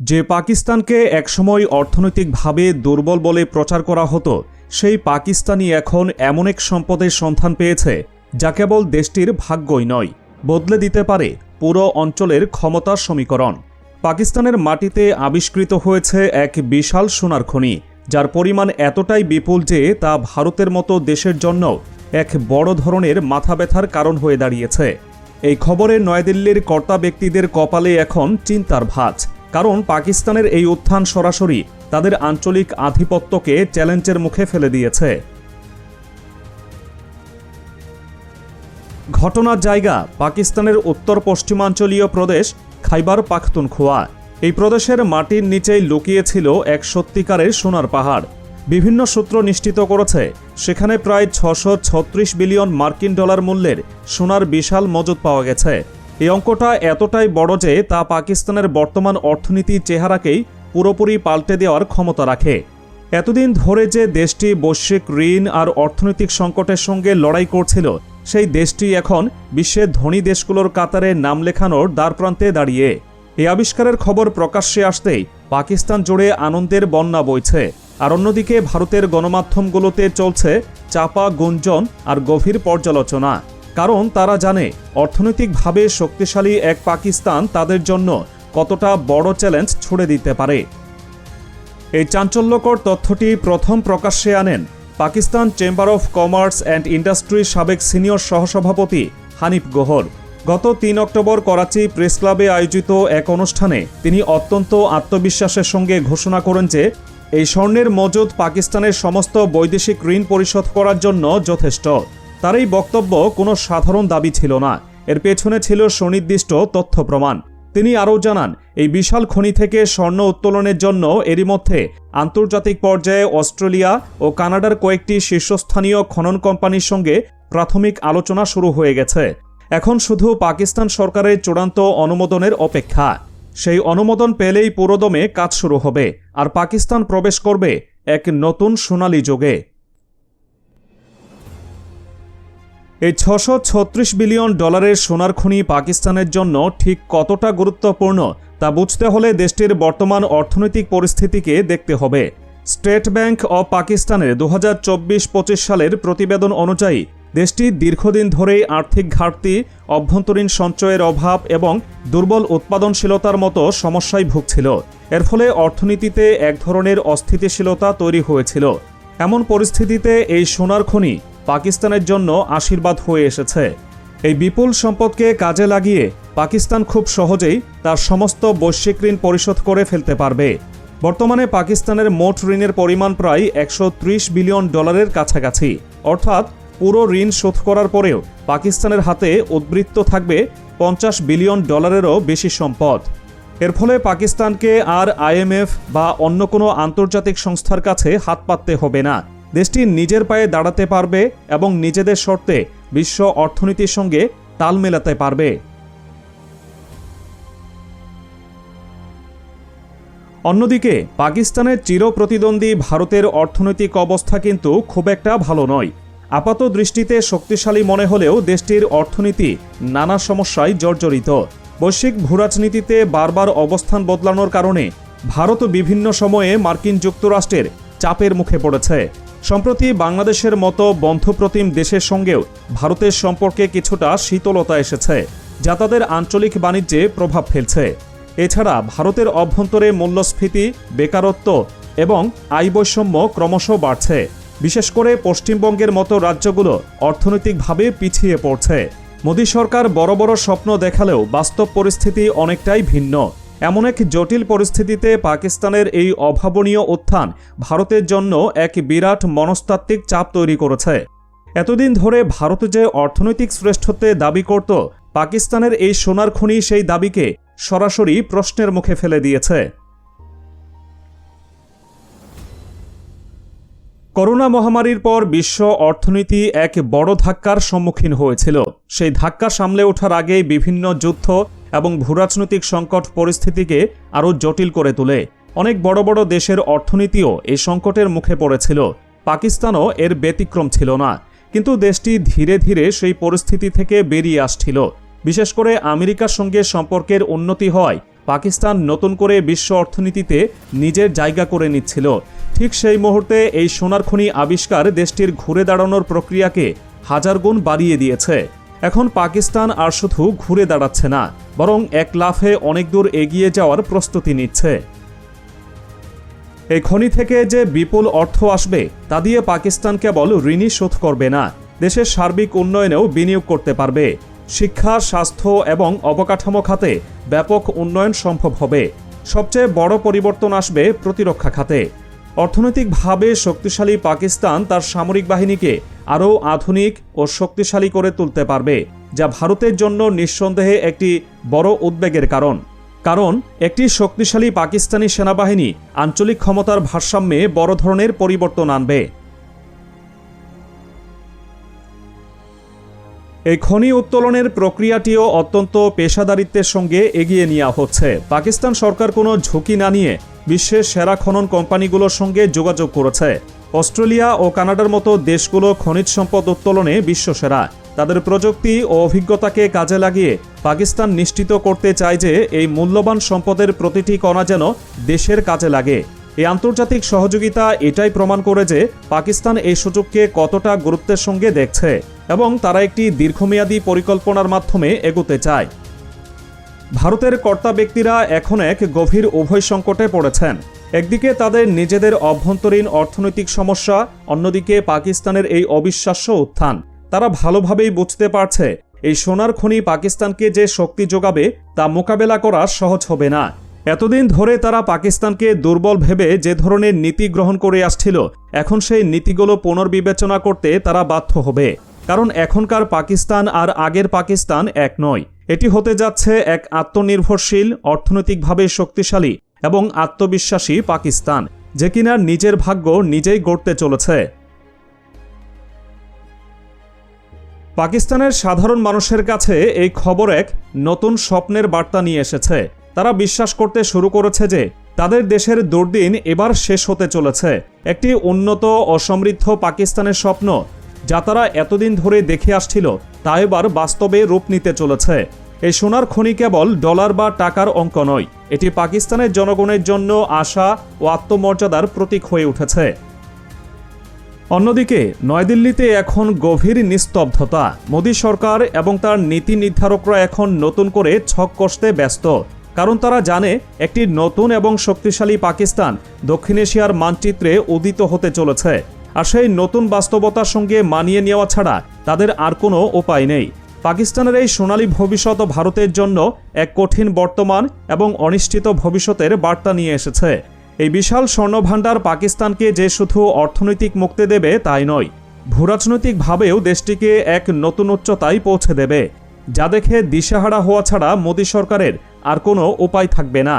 যে পাকিস্তানকে একসময় অর্থনৈতিকভাবে দুর্বল বলে প্রচার করা হতো, সেই পাকিস্তানি এখন এমন এক সম্পদের সন্ধান পেয়েছে, যা কেবল দেশটির ভাগ্যই নয়, বদলে দিতে পারে পুরো অঞ্চলের ক্ষমতার সমীকরণ। পাকিস্তানের মাটিতে আবিষ্কৃত হয়েছে এক বিশাল সোনার খনি, যার পরিমাণ এতটাই বিপুল যে তা ভারতের মতো দেশের জন্য এক বড় ধরনের মাথা ব্যথার কারণ হয়ে দাঁড়িয়েছে। এই খবরে নয়াদিল্লির কর্তা ব্যক্তিদের কপালে এখন চিন্তার ভাঁজ। কারণ পাকিস্তানের এই উত্থান সরাসরি তাদের আঞ্চলিক আধিপত্যকে চ্যালেঞ্জের মুখে ফেলে দিয়েছে। ঘটনার জায়গা পাকিস্তানের উত্তর পশ্চিমাঞ্চলীয় প্রদেশ খাইবার পাখতুনখোয়া। এই প্রদেশের মাটির নিচেই লুকিয়েছিল এক সত্যিকারের সোনার পাহাড়। বিভিন্ন সূত্র নিশ্চিত করেছে, সেখানে প্রায় ছশো বিলিয়ন মার্কিন ডলার মূল্যের সোনার বিশাল মজুত পাওয়া গেছে। এই অঙ্কটা এতটাই বড় যে তা পাকিস্তানের বর্তমান অর্থনীতির চেহারাকেই পুরোপুরি পাল্টে দেওয়ার ক্ষমতা রাখে। এতদিন ধরে যে দেশটি বৈশ্বিক ঋণ আর অর্থনৈতিক সংকটের সঙ্গে লড়াই করছিল, সেই দেশটি এখন বিশ্বের ধনী দেশগুলোর কাতারে নাম লেখানোর দ্বারপ্রান্তে দাঁড়িয়ে। এই আবিষ্কারের খবর প্রকাশ্যে আসতেই পাকিস্তান জুড়ে আনন্দের বন্যা বইছে। আর অন্যদিকে ভারতের গণমাধ্যমগুলোতে চলছে চাপা, গুঞ্জন আর গভীর পর্যালোচনা। কারণ তারা জানে অর্থনৈতিকভাবে শক্তিশালী এক পাকিস্তান তাদের জন্য কতটা বড় চ্যালেঞ্জ ছুড়ে দিতে পারে। এই চাঞ্চল্যকর তথ্যটি প্রথম প্রকাশ্যে আনেন Pakistan chamber of commerce and ইন্ডাস্ট্রির সাবেক সিনিয়র সহসভাপতি হানিফ গোহর। গত তিন অক্টোবর করাচি প্রেস ক্লাবে আয়োজিত এক অনুষ্ঠানে তিনি অত্যন্ত আত্মবিশ্বাসের সঙ্গে ঘোষণা করেন যে, এই স্বর্ণের মজুদ পাকিস্তানের সমস্ত বৈদেশিক ঋণ পরিশোধ করার জন্য যথেষ্ট। তার এই বক্তব্য কোনো সাধারণ দাবি ছিল না। এর পেছনে ছিল সুনির্দিষ্ট তথ্য প্রমাণ। তিনি আরও জানান, এই বিশাল খনি থেকে স্বর্ণ উত্তোলনের জন্য এরই মধ্যে আন্তর্জাতিক পর্যায়ে অস্ট্রেলিয়া ও কানাডার কয়েকটি শীর্ষস্থানীয় খনন কোম্পানির সঙ্গে প্রাথমিক আলোচনা শুরু হয়ে গেছে। এখন শুধু পাকিস্তান সরকারের চূড়ান্ত অনুমোদনের অপেক্ষা। সেই অনুমোদন পেলেই পুরোদমে কাজ শুরু হবে, আর পাকিস্তান প্রবেশ করবে এক নতুন সোনালী যুগে। এই ছশো ছত্রিশ বিলিয়ন ডলারের সোনার খনি পাকিস্তানের জন্য ঠিক কতটা গুরুত্বপূর্ণ তা বুঝতে হলে দেশটির বর্তমান অর্থনৈতিক পরিস্থিতিকে দেখতে হবে। স্টেট ব্যাংক অব পাকিস্তানের দু হাজার চব্বিশ পঁচিশ সালের প্রতিবেদন অনুযায়ী, দেশটি দীর্ঘদিন ধরেই আর্থিক ঘাটতি, অভ্যন্তরীণ সঞ্চয়ের অভাব এবং দুর্বল উৎপাদনশীলতার মতো সমস্যায় ভুগছিল। এর ফলে অর্থনীতিতে এক ধরনের অস্থিতিশীলতা তৈরি হয়েছিল। এমন পরিস্থিতিতে এই সোনার খনি পাকিস্তানের জন্য আশীর্বাদ হয়ে এসেছে। এই বিপুল সম্পদকে কাজে লাগিয়ে পাকিস্তান খুব সহজেই তার সমস্ত বৈশ্বিক ঋণ পরিশোধ করে ফেলতে পারবে। বর্তমানে পাকিস্তানের মোট ঋণের পরিমাণ প্রায় একশো ত্রিশ বিলিয়ন ডলারের কাছাকাছি। অর্থাৎ পুরো ঋণ শোধ করার পরেও পাকিস্তানের হাতে উদ্বৃত্ত থাকবে পঞ্চাশ বিলিয়ন ডলারেরও বেশি সম্পদ। এর ফলে পাকিস্তানকে আর আইএমএফ বা অন্য কোনো আন্তর্জাতিক সংস্থার কাছে হাত পাততে হবে না। দেশটি নিজের পায়ে দাঁড়াতে পারবে এবং নিজেদের শর্তে বিশ্ব অর্থনীতির সঙ্গে তাল মেলাতে পারবে। অন্যদিকে, পাকিস্তানের চিরপ্রতিদ্বন্দ্বী ভারতের অর্থনৈতিক অবস্থা কিন্তু খুব একটা ভালো নয়। আপাত দৃষ্টিতে শক্তিশালী মনে হলেও দেশটির অর্থনীতি নানা সমস্যায় জর্জরিত। বৈশ্বিক ভূরাজনীতিতে বারবার অবস্থান বদলানোর কারণে ভারত বিভিন্ন সময়ে মার্কিন যুক্তরাষ্ট্রের চাপের মুখে পড়েছে। সম্প্রতি বাংলাদেশের মতো বন্ধুপ্রতিম দেশের সঙ্গেও ভারতের সম্পর্কে কিছুটা শীতলতা এসেছে, যা তাদের আঞ্চলিক বাণিজ্যে প্রভাব ফেলছে। এছাড়া ভারতের অভ্যন্তরে মূল্যস্ফীতি, বেকারত্ব এবং আয় বৈষম্য ক্রমশ বাড়ছে। বিশেষ করে পশ্চিমবঙ্গের মতো রাজ্যগুলো অর্থনৈতিকভাবে পিছিয়ে পড়ছে। মোদী সরকার বড় বড় স্বপ্ন দেখালেও বাস্তব পরিস্থিতি অনেকটাই ভিন্ন। এমন এক জটিল পরিস্থিতিতে পাকিস্তানের এই অভাবনীয় উত্থান ভারতের জন্য এক বিরাট মনস্তাত্ত্বিক চাপ তৈরি করেছে। এতদিন ধরে ভারত যে অর্থনৈতিক শ্রেষ্ঠত্বে দাবি করত, পাকিস্তানের এই সোনার খনি সেই দাবিকে সরাসরি প্রশ্নের মুখে ফেলে দিয়েছে। করোনা মহামারীর পর বিশ্ব অর্থনীতি এক বড় ধাক্কার সম্মুখীন হয়েছিল। সেই ধাক্কা সামলে ওঠার আগেই বিভিন্ন যুদ্ধ এবং ভূরাজনৈতিক সংকট পরিস্থিতিকে আরও জটিল করে তোলে। অনেক বড় বড় দেশের অর্থনীতিও এই সংকটের মুখে পড়েছিল। পাকিস্তানও এর ব্যতিক্রম ছিল না। কিন্তু দেশটি ধীরে ধীরে সেই পরিস্থিতি থেকে বেরিয়ে আসছিল। বিশেষ করে আমেরিকার সঙ্গে সম্পর্কের উন্নতি হয়, পাকিস্তান নতুন করে বিশ্ব অর্থনীতিতে নিজের জায়গা করে নিচ্ছিল। ঠিক সেই মুহূর্তে এই সোনার খনি আবিষ্কার দেশটির ঘুরে দাঁড়ানোর প্রক্রিয়াকে হাজার গুণ বাড়িয়ে দিয়েছে। এখন পাকিস্তান আর শুধু ঘুরে দাঁড়াচ্ছে না, বরং এক লাফে অনেক দূর এগিয়ে যাওয়ার প্রস্তুতি নিচ্ছে। এই খনি থেকে যে বিপুল অর্থ আসবে, তা দিয়ে পাকিস্তান কেবল ঋণই শোধ করবে না, দেশের সার্বিক উন্নয়নেও বিনিয়োগ করতে পারবে। শিক্ষা, স্বাস্থ্য এবং অবকাঠামো খাতে ব্যাপক উন্নয়ন সম্ভব হবে। সবচেয়ে বড় পরিবর্তন আসবে প্রতিরক্ষা খাতে। অর্থনৈতিকভাবে শক্তিশালী পাকিস্তান তার সামরিক বাহিনীকে আরও আধুনিক ও শক্তিশালী করে তুলতে পারবে, যা ভারতের জন্য নিঃসন্দেহে একটি বড় উদ্বেগের কারণ। কারণ, একটি শক্তিশালী পাকিস্তানি সেনাবাহিনী আঞ্চলিক ক্ষমতার ভারসাম্যে বড় ধরনের পরিবর্তন আনবে। এই খনি উত্তোলনের প্রক্রিয়াটিও অত্যন্ত পেশাদারিত্বের সঙ্গে এগিয়ে নেওয়া হচ্ছে। পাকিস্তান সরকার কোনো ঝুঁকি না নিয়ে বিশ্বের সেরা খনন কোম্পানিগুলোর সঙ্গে যোগাযোগ করেছে। অস্ট্রেলিয়া ও কানাডার মতো দেশগুলো খনিজ সম্পদ উত্তোলনে বিশ্বসেরা। তাদের প্রযুক্তি ও অভিজ্ঞতাকে কাজে লাগিয়ে পাকিস্তান নিশ্চিত করতে চায় যে এই মূল্যবান সম্পদের প্রতিটি কণা যেন দেশের কাজে লাগে। এই আন্তর্জাতিক সহযোগিতা এটাই প্রমাণ করে যে পাকিস্তান এই সুযোগকে কতটা গুরুত্বের সঙ্গে দেখছে এবং তারা একটি দীর্ঘমেয়াদী পরিকল্পনার মাধ্যমে এগোতে চায়। ভারতের কর্তা ব্যক্তিরা এখন এক গভীর উভয় সংকটে পড়েছেন। একদিকে তাদের নিজেদের অভ্যন্তরীণ অর্থনৈতিক সমস্যা, অন্যদিকে পাকিস্তানের এই অবিশ্বাস্য উত্থান। তারা ভালোভাবেই বুঝতে পারছে, এই সোনার খনি পাকিস্তানকে যে শক্তি যোগাবে, তা মোকাবেলা করা সহজ হবে না। এতদিন ধরে তারা পাকিস্তানকে দুর্বল ভেবে যে ধরনের নীতি গ্রহণ করে আসছিল, এখন সেই নীতিগুলো পুনর্বিবেচনা করতে তারা বাধ্য হবে। কারণ এখনকার পাকিস্তান আর আগের পাকিস্তান এক নয়। এটি হতে যাচ্ছে এক আত্মনির্ভরশীল, অর্থনৈতিকভাবে শক্তিশালী এবং আত্মবিশ্বাসী পাকিস্তান, যে কিনা নিজের ভাগ্য নিজেই গড়তে চলেছে। পাকিস্তানের সাধারণ মানুষের কাছে এই খবর এক নতুন স্বপ্নের বার্তা নিয়ে এসেছে। তারা বিশ্বাস করতে শুরু করেছে যে তাদের দেশের দুর্দিন এবার শেষ হতে চলেছে। একটি উন্নত ও সমৃদ্ধ পাকিস্তানের স্বপ্ন যা তারা এতদিন ধরে দেখে আসছিল, তা এবার বাস্তবে রূপ নিতে চলেছে। এই সোনার খনি কেবল ডলার বা টাকার অঙ্ক নয়, এটি পাকিস্তানের জনগণের জন্য আশা ও আত্মমর্যাদার প্রতীক হয়ে উঠেছে। অন্যদিকে, নয়াদিল্লিতে এখন গভীর নিস্তব্ধতা। মোদী সরকার এবং তার নীতি নির্ধারকরা এখন নতুন করে ছক কষতে ব্যস্ত। কারণ তারা জানে, একটি নতুন এবং শক্তিশালী পাকিস্তান দক্ষিণ এশিয়ার মানচিত্রে উদিত হতে চলেছে। আর সেই নতুন বাস্তবতার সঙ্গে মানিয়ে নেওয়া ছাড়া তাদের আর কোনো উপায় নেই। পাকিস্তানের এই সোনালী ভবিষ্যৎ ভারতের জন্য এক কঠিন বর্তমান এবং অনিশ্চিত ভবিষ্যতের বার্তা নিয়ে এসেছে। এই বিশাল স্বর্ণভাণ্ডার পাকিস্তানকে যে শুধু অর্থনৈতিক মুক্তি দেবে তাই নয়, ভূরাজনৈতিকভাবেও দেশটিকে এক নতুন উচ্চতায় পৌঁছে দেবে। যা দেখে দিশাহারা হওয়া ছাড়া মোদী সরকারের আর কোনো উপায় থাকবে না।